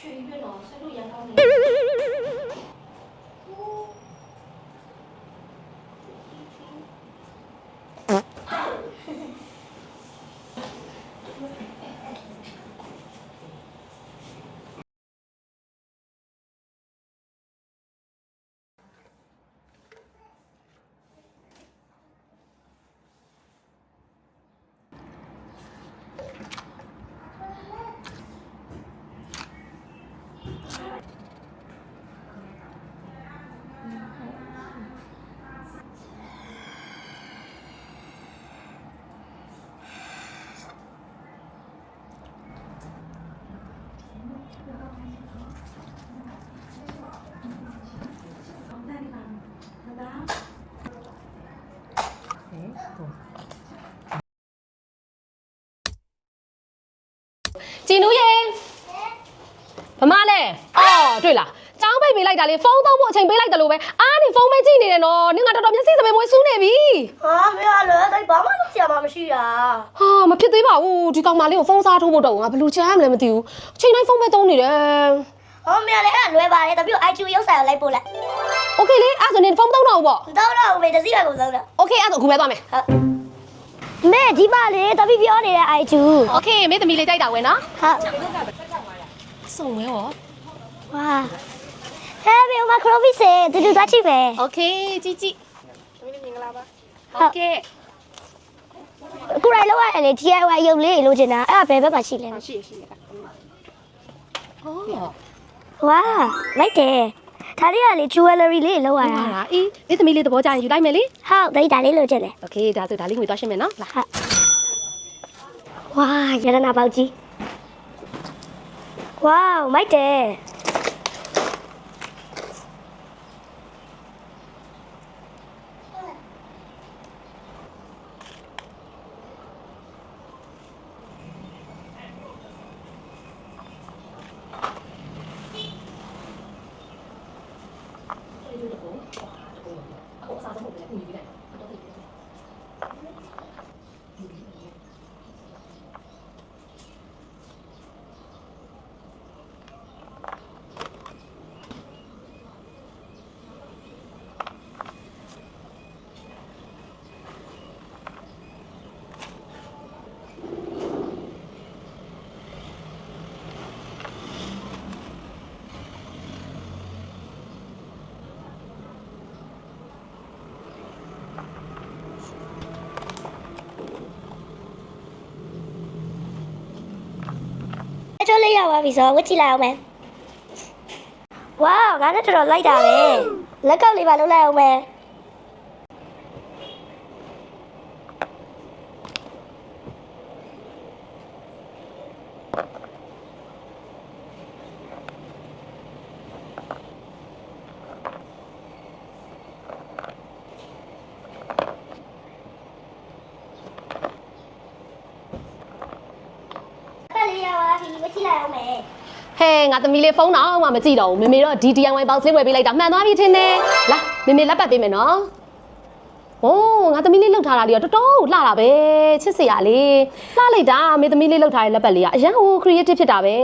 去医院了，吃点药好。chị núi em. ဗမာလဲအော်တွေ့လားចောင်းပိတ်ပေးလိုက်တာလေဖုန်းသုံးဖို့အချိန်ပေးလိုက်တယ်လို့ပဲအားနေဖုန်းပဲကြည့်နေတယ်နော်နင်ကတော်တော်မျက်စိစပယ်မွေးစူးနေပြီ ဟာမရလေဒါဘာမှလုပ်စရာမှမရှိတာ ဟာမဖြစ်သေးပါဘူးဒီကောင်မလေးကိုဖုန်းစားထိုးဖို့တော့ငါဘယ်လိုချမ်းမလဲမသိဘူးအချိန်တိုင်းဖုန်းပဲသုံးနေတယ် ဟောမရလေအဲ့ဒါလွယ်ပါတယ်တပြို IQ ရုပ်ဆိုင်ကိုလိုက်ပို့လိုက် โอเคလေအဲ့ဒါဆိုနင်ဖုန်းသုံးတော့ဘူးပေါ့ မတော့တော့ဘူးမေတစည်းပဲကိုသုံးတော့ โอเคအဲ့ဒါဆိုအခုပဲသွားမယ် ဟုတ်မဲဒီပါလေတပြိပြောနေတဲ့ IQ โอเคမင်းသမီးလေးကြိုက်တာဝယ်နော် ဟုတ် စုံဝဲရော ဝါဟဲ့မေမခရိုဗီစေတူတူသားချိပဲ โอเคကြည့်ကြည့်သမီးလေးမင်္ဂလာပါโอเค အခုလိုက်လောက်ရတယ်လေ DIY ရုပ်လေးလိုချင်တာအဲ့ဒါဘယ်ဘက်မှာရှိလဲ ရှိရှိဟော ဝါလိုက်တယ်ဒါလေးကလေ jewelry လေးလောက်ရ ဟာ တာ လားအေးမင်းသမီးလေးသဘောကျရင်ယူလိုက်မယ်လေ ဟုတ်ဒိတ်ဒါလေးလိုချင်တယ် โอเคဒါဆိုဒါလေးငွေသွားရှင်းမယ်နော်လာ ဟုတ်ဝါရတနာပေါက်ကြီး Wow, máy chè ခုအစားဆုံးပုံပဲညှိပြီးလိုက်တော့တိတ်ပြီးအချိုးလေးရပါပြီဆိုတော့ဝတ်ကြည့်လိုက်အောင်မယ်ဝါငါနဲ့တော်တော်လိုက်တာပဲလက်ကောက်လေးပါလုပ်လိုက်အောင်မယ်က လေးရပါပြီဝတ်ကြည့်လိုက်အောင်မယ်ဟဲငါသမီးလေးဖုန်းတော့မှမကြည့်တော့ဘူးမေမေတော့ဒီ DIY box လေးဝယ်ပေးလိုက်တာမှန်သွားပြီထင်တယ်လာမေမေလက်ပတ်ပေးမယ်နော်โอ้ငါသမီးလေးလှုပ်ထားတာလေးတော့တော်တော်လှတာပဲချစ်စရာလေးလှလိုက်တာမေသမီးလေးလှုပ်ထားတဲ့လက်ပတ်လေးကအရန်ဟို creative ဖြစ်တာပဲ